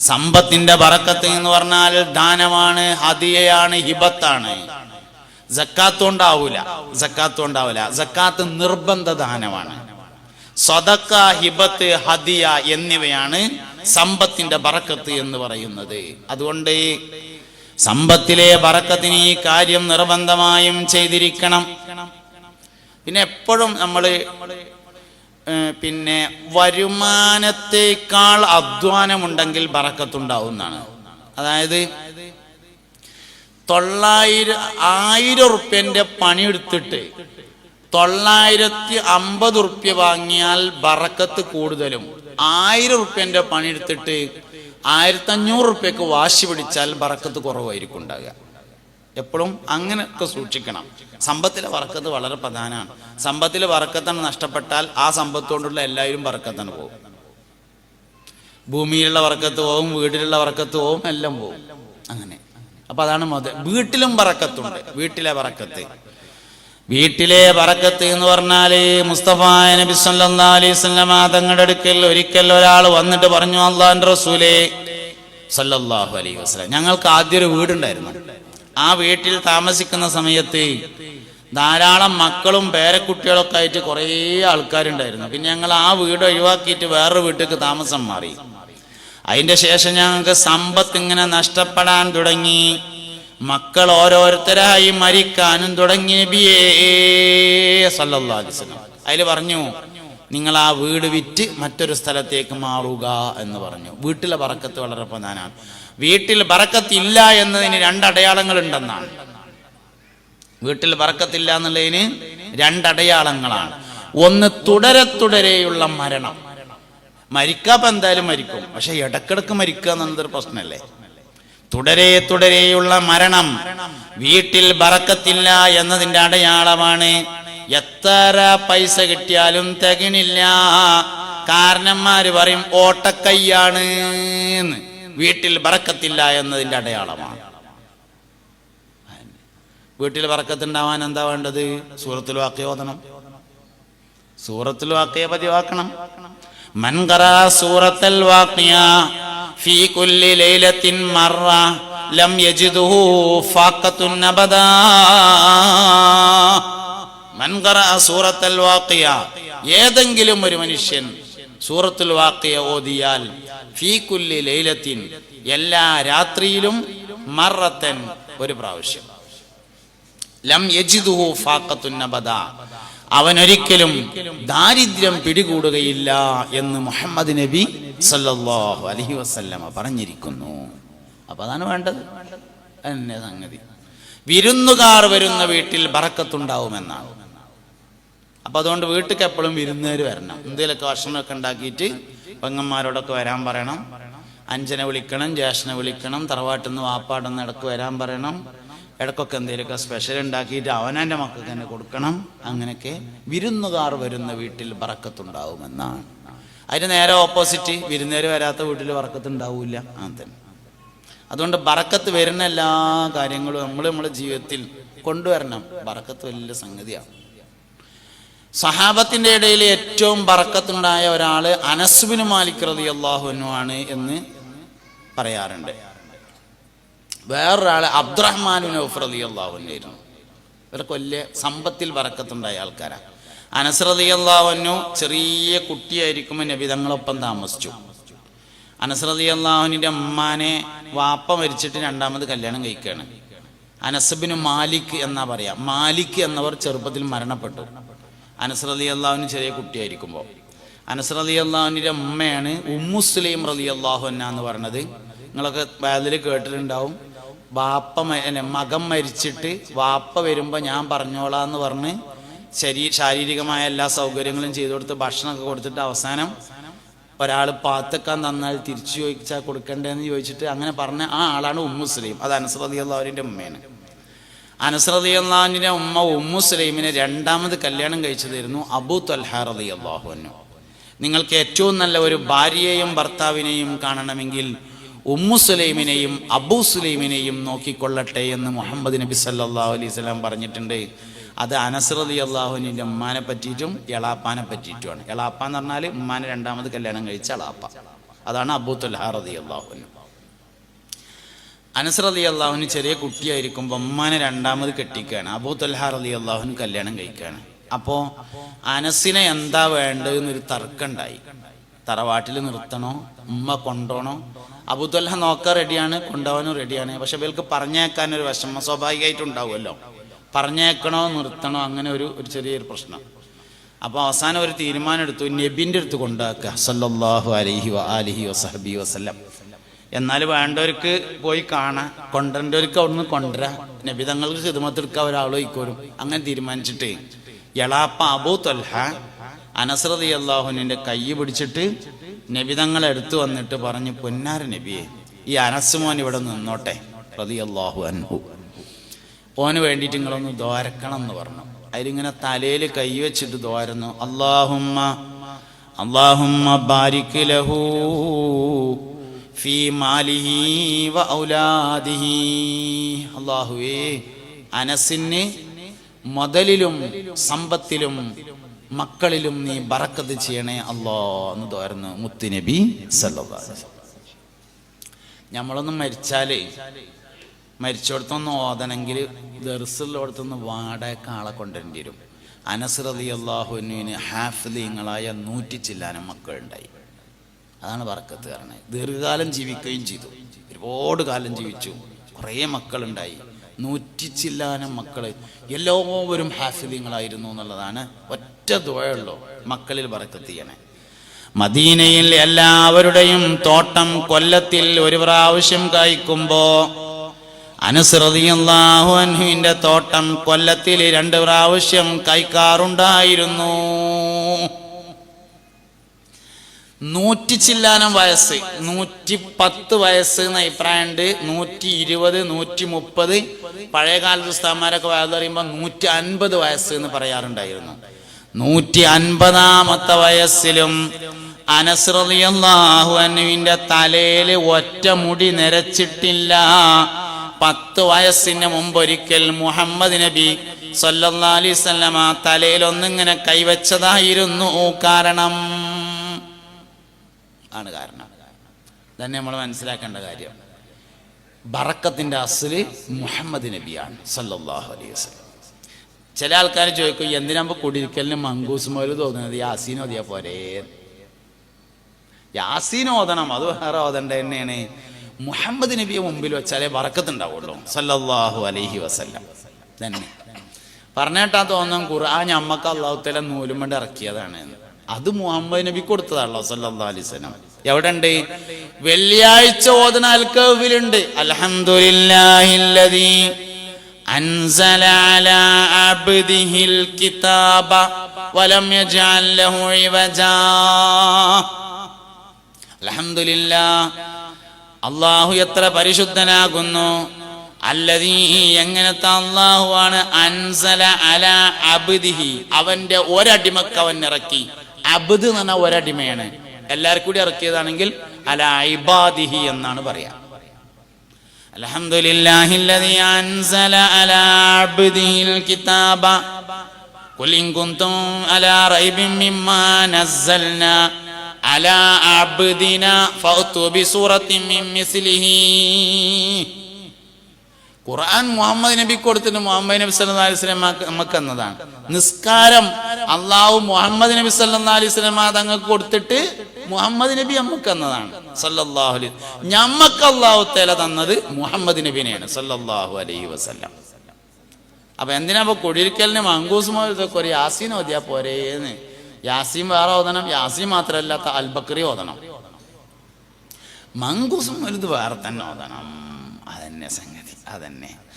സമ്പത്തിന്റെ വറക്കത്ത് എന്ന് പറഞ്ഞാൽ ദാനമാണ് ഹദിയയാണ് ഹിബത്താണ്. ജക്കാത്ത് ഉണ്ടാവൂല ജക്കാത്ത് ഉണ്ടാവൂല ജക്കാത്ത് നിർബന്ധ ദാനമാണ്. സ്വതക്ക ഹിബത്ത് ഹദിയ എന്നിവയാണ് സമ്പത്തിന്റെ ബറക്കത്ത് എന്ന് പറയുന്നത്. അതുകൊണ്ട് സമ്പത്തിലെ ബറക്കത്തിന് ഈ കാര്യം നിർബന്ധമായും ചെയ്തിരിക്കണം. പിന്നെ എപ്പോഴും നമ്മൾ പിന്നെ വരുമാനത്തേക്കാൾ അധ്വാനമുണ്ടെങ്കിൽ ബറക്കത്തുണ്ടാവുന്നതാണ്. അതായത് തൊള്ളായിരം ആയിരം ഉറുപ്യന്റെ പണിയെടുത്തിട്ട് തൊള്ളായിരത്തി അമ്പത് ഉറുപ്യ വാങ്ങിയാൽ ബറക്കത്ത് കൂടുതലും. ആയിരം ഉറുപ്യന്റെ പണിയെടുത്തിട്ട് ആയിരത്തി അഞ്ഞൂറ് ഉറുപ്യക്ക് വാശി പിടിച്ചാൽ ബറക്കത്ത് കുറവായിരിക്കും ഉണ്ടാകുക എപ്പോഴും അങ്ങനെയൊക്കെ സൂക്ഷിക്കണം. സമ്പത്തിലെ വറക്കത്ത് വളരെ പ്രധാനമാണ്. സമ്പത്തിലെ വറക്കത്താണ് നഷ്ടപ്പെട്ടാൽ ആ സമ്പത്ത് കൊണ്ടുള്ള എല്ലാവരും വറക്കത്താണ് പോകും ഭൂമിയിലുള്ള വറക്കത്ത് പോവും വീട്ടിലുള്ള വറക്കത്ത് പോവും എല്ലാം പോവും. അങ്ങനെ. അപ്പൊ അതാണ് മുതൽ വീട്ടിലും വറക്കത്തുണ്ട്. വീട്ടിലെ വറക്കത്ത്. വീട്ടിലെ വറക്കത്ത് എന്ന് പറഞ്ഞാൽ മുസ്തഫ നബി സല്ലാ തങ്ങളുടെ അടുക്കൽ ഒരിക്കൽ ഒരാൾ വന്നിട്ട് പറഞ്ഞു അള്ളാഹിന്റെ റസൂലേ സല്ലല്ലാഹു അലൈഹി വസല്ലം. ഞങ്ങൾക്ക് ആദ്യം ഒരു വീടുണ്ടായിരുന്നു. ആ വീട്ടിൽ താമസിക്കുന്ന സമയത്ത് ധാരാളം മക്കളും പേരക്കുട്ടികളൊക്കെ ആയിട്ട് കുറേ ആൾക്കാരുണ്ടായിരുന്നു. പിന്നെ ഞങ്ങൾ ആ വീട് ഒഴിവാക്കിയിട്ട് വേറൊരു വീട്ടിലേക്ക് താമസം മാറി. അതിന്റെ ശേഷം ഞങ്ങൾക്ക് സമ്പത്ത് ഇങ്ങനെ നഷ്ടപ്പെടാൻ തുടങ്ങി. മക്കൾ ഓരോരുത്തരായി മരിക്കാനും തുടങ്ങി നബിയേ സല്ലല്ലാഹു അലൈഹി വസല്ലം. അതിൽ പറഞ്ഞു നിങ്ങൾ ആ വീട് വിറ്റ് മറ്റൊരു സ്ഥലത്തേക്ക് മാറുക എന്ന് പറഞ്ഞു. വീട്ടിലെ ബറക്കത്ത് വളരെ പ്രധാനമാണ്. വീട്ടിൽ ബറക്കത്തില്ല എന്നതിന് രണ്ടടയാളങ്ങൾ ഉണ്ടെന്നാണ് വീട്ടിൽ ബറക്കത്തില്ല എന്നുള്ളതിന് രണ്ടടയാളങ്ങളാണ്. ഒന്ന് തുടരെ തുടരെയുള്ള മരണം. മരിക്കാപ്പം എന്തായാലും മരിക്കും. പക്ഷെ ഇടക്കിടക്ക് മരിക്കുക എന്നുള്ളതൊരു പ്രശ്നമല്ലേ? തുടരെ തുടരെയുള്ള മരണം വീട്ടിൽ ബറക്കത്തില്ല എന്നതിന്റെ അടയാളമാണ് എത്ര പൈസ കിട്ടിയാലും തികണില്ല കാരണന്മാര് പറയും ഓട്ടക്കൈയാണ് വീട്ടിൽ പറക്കത്തില്ല എന്നതിന്റെ അടയാളമാണ്. വീട്ടിൽ പറക്കത്തുണ്ടാവാൻ എന്താ വേണ്ടത്? സൂറത്തിൽ വാക്കയോതണം സൂറത്തിൽ വാക്കയെ പതിവാക്കണം. മൻകറ സൂറത്തൽ വാക്കിയ ഫീ കുല്ലി ലൈലത്തിൻ മറ ലം യജിദുഹു ഫാക്കത്തുൻ അബദാ മൻകറ സൂറത്തൽ വാക്കിയ ഏതെങ്കിലും ഒരു മനുഷ്യൻ സൂറത്തുൽ വാക്കിയ ഓതിയാൽ ഫീകുല്ലി ലൈലത്തിൻ എല്ലാ രാത്രിയിലും മറത്തൻ ഒരു പ്രാവശ്യം. ലം യജിദുഹു ഫാക്കത്തുന്നബദ അവനൊരിക്കലും ദാരിദ്ര്യം പിടികൂടുകയില്ല എന്ന് മുഹമ്മദ് നബി സല്ലല്ലാഹു അലൈഹി വസല്ലമ പറഞ്ഞിരിക്കുന്നു. അപ്പൊ അതാണ് വേണ്ടത്. എന്നെ സംഗതി. വിരുന്നുകാർ വരുന്ന വീട്ടിൽ ബറക്കത്തുണ്ടാവുമെന്നാണ്. അപ്പൊ അതുകൊണ്ട് വീട്ടിൽ എപ്പോഴും വിരുന്നുകാർ വരണം. എന്തെങ്കിലുമൊക്കെ ഭക്ഷണമൊക്കെ ഉണ്ടാക്കിയിട്ട് പെങ്ങന്മാരോടൊക്കെ വരാൻ പറയണം. അഞ്ചനെ വിളിക്കണം ജ്യേഷ്ഠനെ വിളിക്കണം തറവാട്ടിൽ നിന്ന് ഇടയ്ക്ക് വരാൻ പറയണം. ഇടക്കൊക്കെ എന്തെങ്കിലുമൊക്കെ സ്പെഷ്യൽ ഉണ്ടാക്കിയിട്ട് അവനെ മക്കൾക്ക് തന്നെ കൊടുക്കണം. അങ്ങനെയൊക്കെ വിരുന്നുകാർ വരുന്ന വീട്ടിൽ ബറക്കത്തുണ്ടാവുമെന്നാണ് അതിന് നേരെ ഓപ്പോസിറ്റ് വിരുന്നേര് വരാത്ത വീട്ടിൽ വറക്കത്തുണ്ടാവില്ല. അങ്ങനെ തന്നെ. അതുകൊണ്ട് ബറക്കത്ത് വരുന്ന എല്ലാ കാര്യങ്ങളും നമ്മൾ നമ്മുടെ ജീവിതത്തിൽ കൊണ്ടുവരണം. ബറക്കത്ത് വലിയ സംഗതിയാണ്. സഹാബത്തിന്റെ ഇടയിൽ ഏറ്റവും പറക്കത്തുണ്ടായ ഒരാൾ അനസ്ബിന് മാലിക് റതി അള്ളാഹുനു ആണ് എന്ന് പറയാറുണ്ട്. വേറൊരാൾ അബ്ദുറഹ്മാനു നൗഫ് റതി അള്ളാഹുനായിരുന്നു ഇവർക്ക് വലിയ സമ്പത്തിൽ പറക്കത്തുണ്ടായ ആൾക്കാരാണ് അനസ് റതി അള്ളാഹുനു ചെറിയ കുട്ടിയായിരിക്കുമ്പോൾ നബി തങ്ങളൊപ്പം താമസിച്ചു. അനസ് റതി അള്ളാഹുവിന്റെ അമ്മാനെ വാപ്പ മരിച്ചിട്ട് രണ്ടാമത് കല്യാണം കഴിക്കുകയാണ് അനസബിന് മാലിക് എന്നാ പറയാ. മാലിക് എന്നവർ ചെറുപ്പത്തിൽ മരണപ്പെട്ടു. അനസ് റതി അള്ളാഹുവിന് ചെറിയ കുട്ടിയായിരിക്കുമ്പോൾ അനസ് റതി അള്ളാഹുവിന്റെ അമ്മയാണ് ഉമ്മുസ്ലീം റലി അള്ളാഹുന്ന എന്ന് പറഞ്ഞത്. നിങ്ങളൊക്കെ അതിൽ കേട്ടിട്ടുണ്ടാവും. വാപ്പ മകം മരിച്ചിട്ട് വാപ്പ വരുമ്പോൾ ഞാൻ പറഞ്ഞോളാന്ന് പറഞ്ഞ് ശരീ ശാരീരികമായ എല്ലാ സൗകര്യങ്ങളും ചെയ്തു കൊടുത്ത് ഭക്ഷണമൊക്കെ കൊടുത്തിട്ട് അവസാനം ഒരാൾ പാത്തക്കാൻ തന്നാൽ തിരിച്ചു ചോദിച്ചാൽ കൊടുക്കണ്ടേന്ന് ചോദിച്ചിട്ട് അങ്ങനെ പറഞ്ഞ ആ ആളാണ് ഉമ്മുസ്ലീം അത് അനസ്രതി അള്ളാഹുവിന്റെ ഉമ്മയാണ്. അനസ്രതി അള്ളാഹിന്റെ ഉമ്മ ഉമ്മുസ്ലൈമിനെ രണ്ടാമത് കല്യാണം കഴിച്ചതായിരുന്നു അബു തൽഹ റതി അള്ളാഹുവിനു നിങ്ങൾക്ക് ഏറ്റവും നല്ല ഒരു ഭാര്യയെയും ഭർത്താവിനെയും കാണണമെങ്കിൽ ഉമ്മു സുലൈമിനെയും അബൂ സുലൈമിനെയും നോക്കിക്കൊള്ളട്ടെ എന്ന് മുഹമ്മദ് നബി സല്ലല്ലാഹു അലൈഹി സ്വലാം പറഞ്ഞിട്ടുണ്ട്. അത് അനസ്രതി അള്ളാഹുവിന്റെ ഉമ്മാനെ പറ്റിയിട്ടും എളാപ്പാനെ പറ്റിയിട്ടുമാണ്. എളാപ്പ എന്ന് പറഞ്ഞാൽ ഉമ്മാനെ രണ്ടാമത് കല്യാണം കഴിച്ച എളാപ്പ. അതാണ് അബൂ തൊൽഹ റതി അള്ളാഹുവിന് അനസ് റലി അള്ളാഹുവിന് ചെറിയ കുട്ടിയായിരിക്കുമ്പോൾ ഉമ്മാനെ രണ്ടാമത് കെട്ടിക്കുകയാണ് അബൂ തൊൽഹ അലി അള്ളാഹുവിന് കല്യാണം കഴിക്കുകയാണ് അപ്പോ അനസിനെ എന്താ വേണ്ടതെന്നൊരു തർക്കമുണ്ടായി തറവാട്ടിൽ നിർത്തണോ? ഉമ്മ കൊണ്ടോണോ? അബുദുല്ല നോക്കാൻ റെഡിയാണ് കൊണ്ടുപോകാനും റെഡിയാണ്. പക്ഷെ ഇവർക്ക് പറഞ്ഞേക്കാൻ ഒരു വിഷമം സ്വാഭാവികമായിട്ടും ഉണ്ടാവുമല്ലോ പറഞ്ഞേക്കണോ നിർത്തണോ അങ്ങനെ ഒരു ഒരു ചെറിയൊരു പ്രശ്നം. അപ്പോൾ അവസാനം ഒരു തീരുമാനം എടുത്തു നബിന്റെ അടുത്ത് കൊണ്ടാക്കുക സല്ലല്ലാഹു അലൈഹി വ ആലിഹി വസഹബി വസല്ലം. എന്നാൽ വേണ്ടവർക്ക് പോയി കാണാം കൊണ്ടുവരേണ്ടവർക്ക് അവിടുന്ന് കൊണ്ടുവരാം. നബി തങ്ങൾക്ക് ഒരാളോയിക്കോരും അങ്ങനെ തീരുമാനിച്ചിട്ട് എളാപ്പ അബൂ തൊൽഹ അനസ്രതി അള്ളാഹുനിന്റെ കൈ പിടിച്ചിട്ട് നബി തങ്ങളെ എടുത്തു വന്നിട്ട് പറഞ്ഞു പൊന്നാര നബിയെ ഈ അനസ്മോൻ ഇവിടെ നിന്നോട്ടെ. പ്രതി അള്ളാഹു അൻഹു. ഓന് വേണ്ടിയിട്ട് നിങ്ങളൊന്ന് ദ്വാരക്കണം എന്ന് പറഞ്ഞു. അതിലിങ്ങനെ തലയിൽ കൈ വെച്ചിട്ട് ദ്വാരുന്നു. അള്ളാഹുമ്മ അള്ളാഹുമ്മ ബാരിക് ലഹു ഫീ മാലിഹി വ ഔലാദിഹി. അള്ളാഹുവേ അനസിന് മുതലിലും സമ്പത്തിലും മക്കളിലും നീ ബറക്കത്ത് ചെയ്യണേ അല്ലോ എന്ന് തോരുന്നു മുത്തുനബി അലൈഹി നമ്മളൊന്നും മരിച്ചാലേ മരിച്ചോടത്തൊന്ന് ഓതണമെങ്കിൽ ദർസുള്ളോടത്തൊന്ന് വാടക ആളെ കൊണ്ടുവരേണ്ടി വരും. അനസ്രതി അള്ളാഹുവിന് ഹാഫിലിങ്ങളായ നൂറ്റി ചില്ലാനം മക്കളുണ്ടായി. അതാണ് വറക്കത്ത് കാരണം ദീർഘകാലം ജീവിക്കുകയും ചെയ്തു. ഒരുപാട് കാലം ജീവിച്ചു. കുറേ മക്കളുണ്ടായി. നൂറ്റി ചില്ലാനം മക്കൾ. എല്ലാവരും ഹാസ്യങ്ങളായിരുന്നു എന്നുള്ളതാണ് ഒറ്റ ദുഴയുള്ളൂ മക്കളിൽ വറക്കത്ത് ചെയ്യണേ. മദീനയിൽ എല്ലാവരുടെയും തോട്ടം കൊല്ലത്തിൽ ഒരു പ്രാവശ്യം കായ്ക്കുമ്പോ അനുസൃതിയല്ലാഹു അൻഹുവിന്റെ തോട്ടം കൊല്ലത്തിൽ രണ്ട് പ്രാവശ്യം കായ്ക്കാറുണ്ടായിരുന്നു. നൂറ്റി ചില്ലാനം വയസ്സ്. നൂറ്റി പത്ത് വയസ്സ് എന്ന അഭിപ്രായമുണ്ട്. നൂറ്റി ഇരുപത് നൂറ്റി മുപ്പത് പഴയകാല ഉസ്താന്മാരൊക്കെ വയസ്സ് പറയുമ്പോൾ നൂറ്റി അൻപത് വയസ്സ് എന്ന് പറയാറുണ്ടായിരുന്നു. നൂറ്റി അൻപതാമത്തെ വയസ്സിലും അനസ്രലിയല്ലാഹു അനുവിന്റെ തലയിൽ ഒറ്റ മുടി നിരച്ചിട്ടില്ല. പത്ത് വയസ്സിന് മുമ്പ് ഒരിക്കൽ മുഹമ്മദ് നബി സല്ലല്ലാഹു അലൈഹി വസല്ലമ തലയിൽ ഒന്നിങ്ങനെ കൈവച്ചതായിരുന്നു. കാരണം ആണ് കാരണം. തന്നെ നമ്മൾ മനസ്സിലാക്കേണ്ട കാര്യം. ബറക്കത്തിന്റെ അസൽ മുഹമ്മദ് നബിയാണ് സല്ലാഹു അലൈഹി വസ്ലം ചില ആൾക്കാർ ചോദിക്കും എന്തിനാകുമ്പോൾ കുടിരിക്കലിന് മങ്കൂസ് മോൽ തോന്നുന്നത്? യാസീൻ ഓതിയാ പോരെ? യാസീൻ ഓതണം അത് വേറെ ഓതണ്ട തന്നെയാണ്. മുഹമ്മദ് നബിയെ മുമ്പിൽ വെച്ചാലേ ബറക്കത്തുണ്ടാവുള്ളൂ സല്ലാഹു അലൈഹി വസല്ലം. തന്നെ പറഞ്ഞേട്ടാ തോന്നും ഖുർആൻ ഞമ്മക്ക് അള്ളാഹുത്തല നൂലും കൊണ്ട് ഇറക്കിയതാണ് അത് മുഹമ്മദ് നബി കൊടുത്തതാണല്ലോ സല്ലാ അലൈഹി വസല്ലം. എവിടെ ഉണ്ട് വെള്ളിയാഴ്ച ഓതന അൽക്കവിലുണ്ട് അൽഹംദുലില്ലാഹില്ലദീ أنزل على عبده الكتاب ولم يجعل له عوجا الحمد لله അള്ളാഹു എത്ര പരിശുദ്ധനാകുന്നു അല്ലതീ എങ്ങനത്തെ അള്ളാഹുവാണ് അൻസല അല അബ്ദിഹി അവന്റെ ഒരടിമക്ക് അവൻ ഇറക്കി അബ്ദ് എന്ന് പറഞ്ഞാൽ ഒരടിമയാണ് എല്ലാവർക്കും കൂടി ഇറക്കിയതാണെങ്കിൽ അല ഇബാദിഹി എന്നാണ് പറയാ الحمد لله الذي أنزل على عبده الكتاب قل إن كنتم على ريب مما نزلنا على عبدنا فأتوا بسورة من مثله ഖുർആൻ മുഹമ്മദ് നബി കൊടുത്തിട്ട് മുഹമ്മദ് നബി സല്ലാ സ്വലം നമുക്ക് എന്നതാണ് നിസ്കാരം അള്ളാഹു മുഹമ്മദ് നബി സല്ലാ അലൈഹി സ്വലം തങ്ങൾക്ക് കൊടുത്തിട്ട് മുഹമ്മദ് നബി നമുക്ക് എന്നതാണ് സല്ലല്ലാഹു അലൈഹി ഞമ്മക്ക് അള്ളാഹു തേല തന്നത് മുഹമ്മദ് നബിനെയാണ്. സല്ലല്ലാഹു അലൈഹി വസല്ലം. അപ്പൊ എന്തിനാ അപ്പൊ കുടിയിരിക്കലിന് മങ്കൂസ് മോദി യാസീൻ ഓതിയാ പോരേന്ന്? യാസീൻ വേറെ ഓതണം. യാസീൻ മാത്രമല്ല അൽബക്രി ഓതണം. മങ്കൂസ് വലുത് വേറെ തന്നെ ഓതണം. അതന്നെ സംഗതി. അതന്നെ.